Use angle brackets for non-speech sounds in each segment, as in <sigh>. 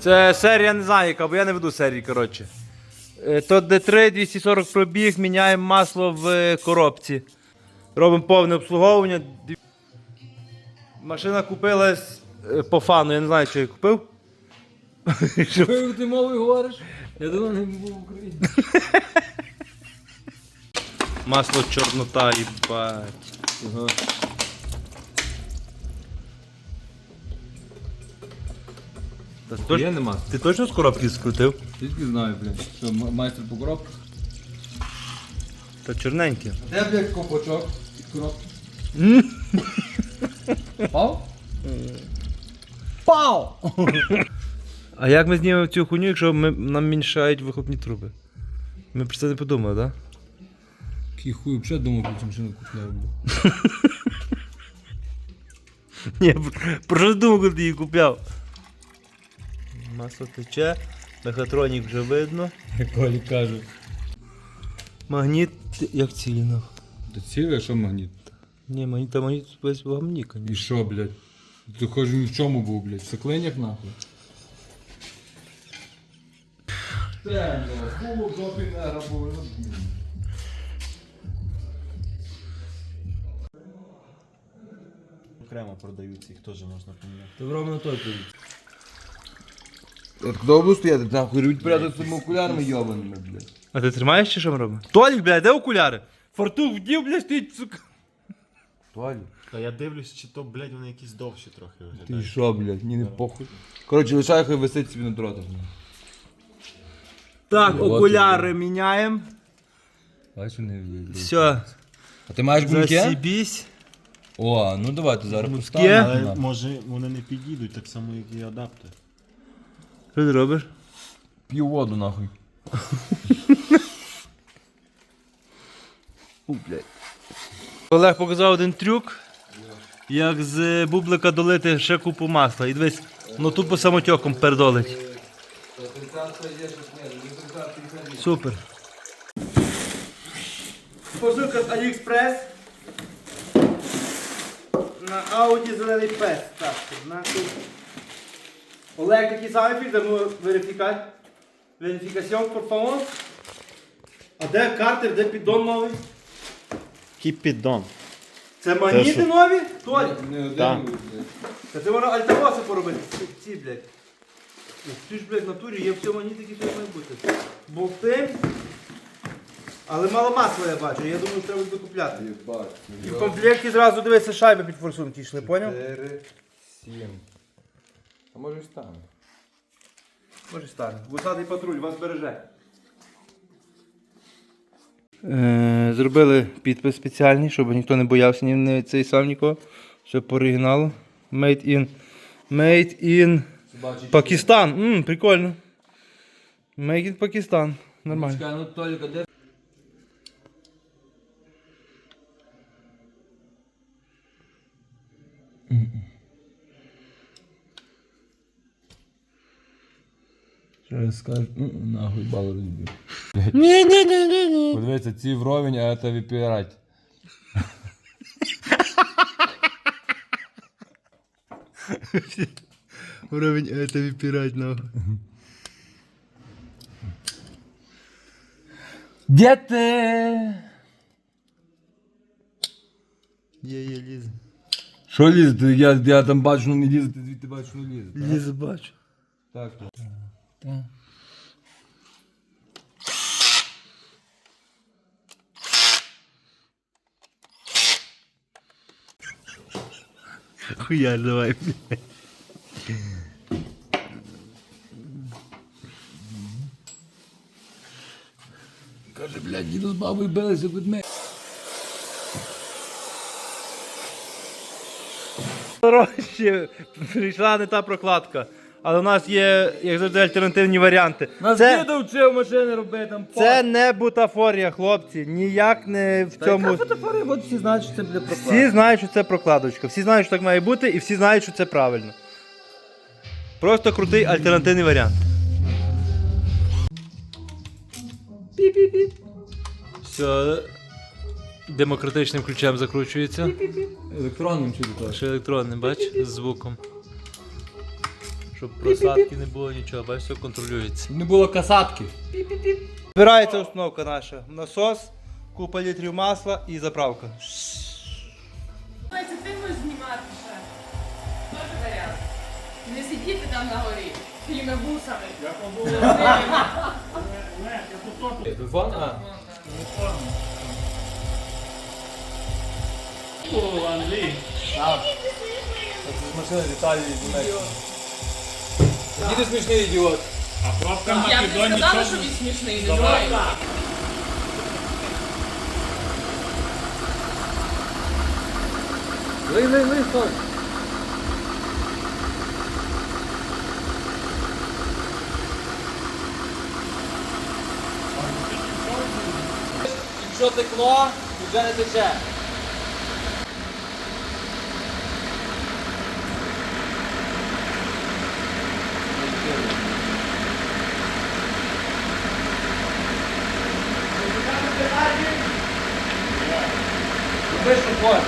Це серія не знаю яка, бо я не веду серії, коротше. Е, То D3, 240 пробіг, міняємо масло в е, коробці. Робимо повне обслуговування. Машина купилась е, по фану, я не знаю, чи я купив. <laughs> Якою ти мовою говориш? Я давно не був в Україні. Масло чорнота, їбать. Та точ- Є нема. Ти точно з коробки скрутив? Тільки знаю, блядь. Що, майстер по коробці? Та чорненьке. Де, блядь, копачок від коробки? Пав? Пау! А як ми знімемо цю хуйню, якщо ми, нам міншають вихлопні труби? Ми про це не подумали, так? Да? Який хуй взагалі думав, про цю машину купляв, блядь. Ні, про- про що ти думав, коли ти її купляв? Масло тече, мехатронік вже видно. Як Колі каже. Магніт як ціліно. Та ціле, що магніт? Ні, магніт, та магніт весь в гамні, І конечно. що, блядь? Ти хоч ні в чому був, блядь? В соклинях нахуй. Окремо продаються, їх теж можна поміняти. Ровно на той поїдь. От куди буду стояти? Нахуй рють порядок з цими окулярами йобаними, блядь. А ти тримаєш чи що ми робимо? Толік, блядь, де окуляри? Фартух вдів, блядь, стоїть, сука. Твалі. Та я дивлюсь, чи то, блядь, вони якісь довші трохи Ти виглядають. що, блядь, мені не похуй. Коротше, лишай хай висить собі на дротах. Так, окуляри міняємо. Бачиш, вони блядь. Все, А ти маєш гумки? засібісь. О, ну давай, ти зараз поставимо. Але може вони не підійдуть так само, як і адаптер. Що ти робиш? П'ю воду нахуй. <laughs> Олег показав один трюк, як з бублика долити ще купу масла. І дивись, ну тут по самотьоком пердолить. Супер. Посилка з Aliexpress на Audi зелений пес. Так, нахуй. Олег, який саме фільтр, ну верифікать. Верифікаціон, por favor. А де картер, де піддон новий? Кіпідон. Це магніти що? нові? Толь. Не один, Так. Та це можна альтавоси поробити. Ці, Ці, блядь. Ух, Ти ж, блядь, в натурі є все магніти, які тут мають бути. Болти. Але мало масла я бачу, я думаю, що треба докупляти. Єбать. І в комплекті зразу дивися шайби під форсунки йшли, поняв? 4, 7. А може і стане. Може стане. Вусатий патруль вас береже. Е, зробили підпис спеціальний, щоб ніхто не боявся ні не цей сам нікого. Все по оригіналу. Made in. Made in Пакистан. Мм, прикольно. Made in Пакистан. Нормально. Чекай, ну Толіка, де? Що я скажу? М, Нахуй бал розбив. Ні, ні, ні, ні, ні. Подивіться, ці вровень, а це випирать. Уровень это випирать нахуй. Де ти? Є, є, лізе. Що лізти? Я, я там бачу, ну не лізе, ти звідти бачиш, ну лізе. Лізе бачу. Так, так. Так. Хуяль давай, блядь. Каже, блядь, діду з бабою билися від мене. Коротше, прийшла не та прокладка. Але у нас є, як завжди, альтернативні варіанти. Нас Це, діда вчив машини робити там. це не бутафорія, хлопці. Ніяк не в цьому. Фотофори, от всі знають, що це буде Всі знають, що це прокладочка. Всі знають, що так має бути, і всі знають, що це правильно. Просто крутий альтернативний варіант. Пі-пі-пі. Все. Демократичним ключем закручується. Електронним чи? Ще електронним, бач, з звуком. Щоб просадки не було нічого, бачиш, все контролюється. Не було касатки. Збирається установка наша. Насос, купа літрів масла і заправка. Це ти можеш знімати ще. Тоже варіант. Не сидіти там на горі. Тими бусами. Я Телефон? А. Це з машини Віталій Дунець. Ти смішний ідіот. Я б не сказала, що він смішний, не знаю. Лий, лий, лий, стой. Якщо текло, вже не тече. Пишу код.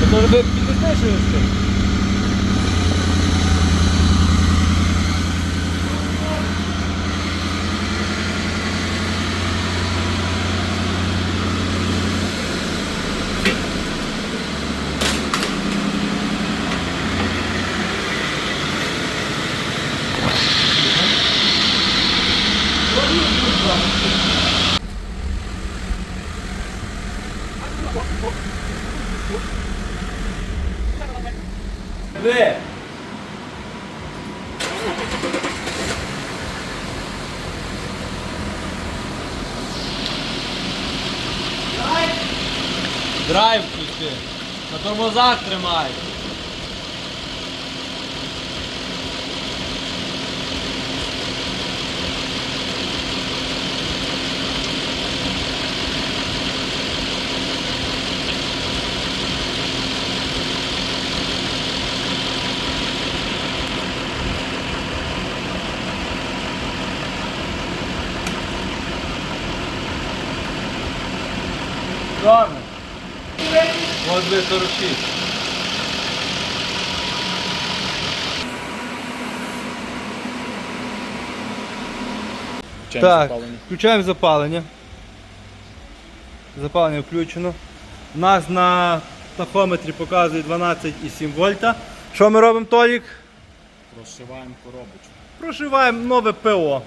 Который ты не знаешь, что Драйв включи. На тормозах тримай. Би 46. Так, включаємо запалення. Запалення включено. У нас на тахометрі показує 12,7 вольта. Що ми робимо, Толік? Прошиваємо коробочку. Прошиваємо нове ПО.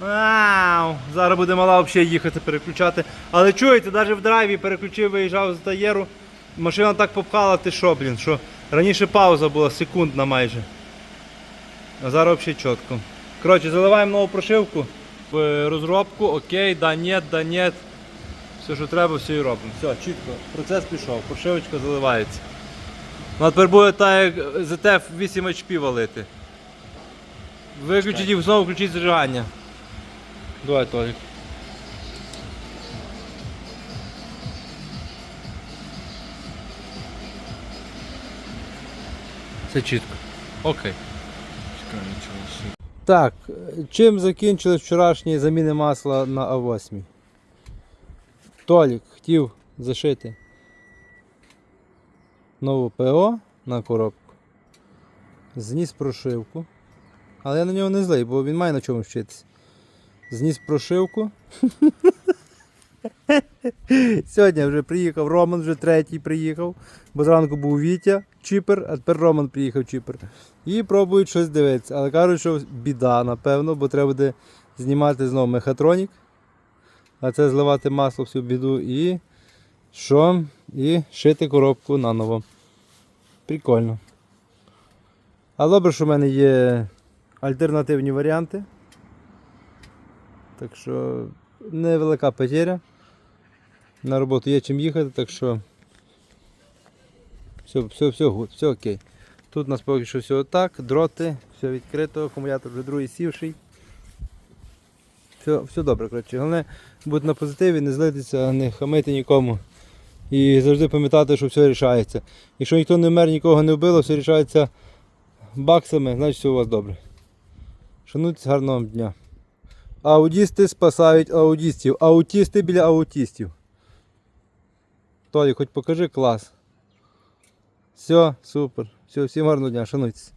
Ау, зараз буде мала взагалі їхати переключати. Але чуєте, навіть в драйві переключив, виїжджав з таєру. Машина так попхала, ти що, блін, що раніше пауза була секундна майже. А зараз взагалі чітко. Коротше, заливаємо нову прошивку в розробку, окей, да, нет, да, нет. Все, що треба, все і робимо. Все, чітко, процес пішов, прошивочка заливається. Ну, тепер буде так, як ZTF 8 HP валити. Виключіть і знову включіть зажигання. Давай, Толік. Все чітко. Окей. Чекай, нічого. Так, чим закінчились вчорашні заміни масла на А8? Толік хотів зашити нову ПО на коробку. Зніс прошивку. Але я на нього не злий, бо він має на чому вчитися. Зніс прошивку. <laughs> Сьогодні вже приїхав Роман, вже третій приїхав. Бо зранку був Вітя, Чіпер, а тепер Роман приїхав Чіпер. І пробують щось дивитися. Але кажуть, що біда, напевно, бо треба буде знімати знову мехатронік. А це зливати масло всю біду і що? І шити коробку наново. Прикольно. А добре, що в мене є альтернативні варіанти. Так що невелика потеря. На роботу є чим їхати, так що все, все, все, гуд, все окей. Тут у нас поки що все так, дроти, все відкрито, акумулятор вже другий сівший. Все, все добре, коротше. Головне бути на позитиві, не злитися, не хамити нікому. І завжди пам'ятати, що все рішається. Якщо ніхто не вмер, нікого не вбило, все рішається баксами, значить все у вас добре. Шануйтесь, гарного вам дня. Аудісти спасають аудістів. Аутісти біля аутістів. Толі, хоч покажи клас. Все, супер. Все, всім гарного дня, шануйтесь.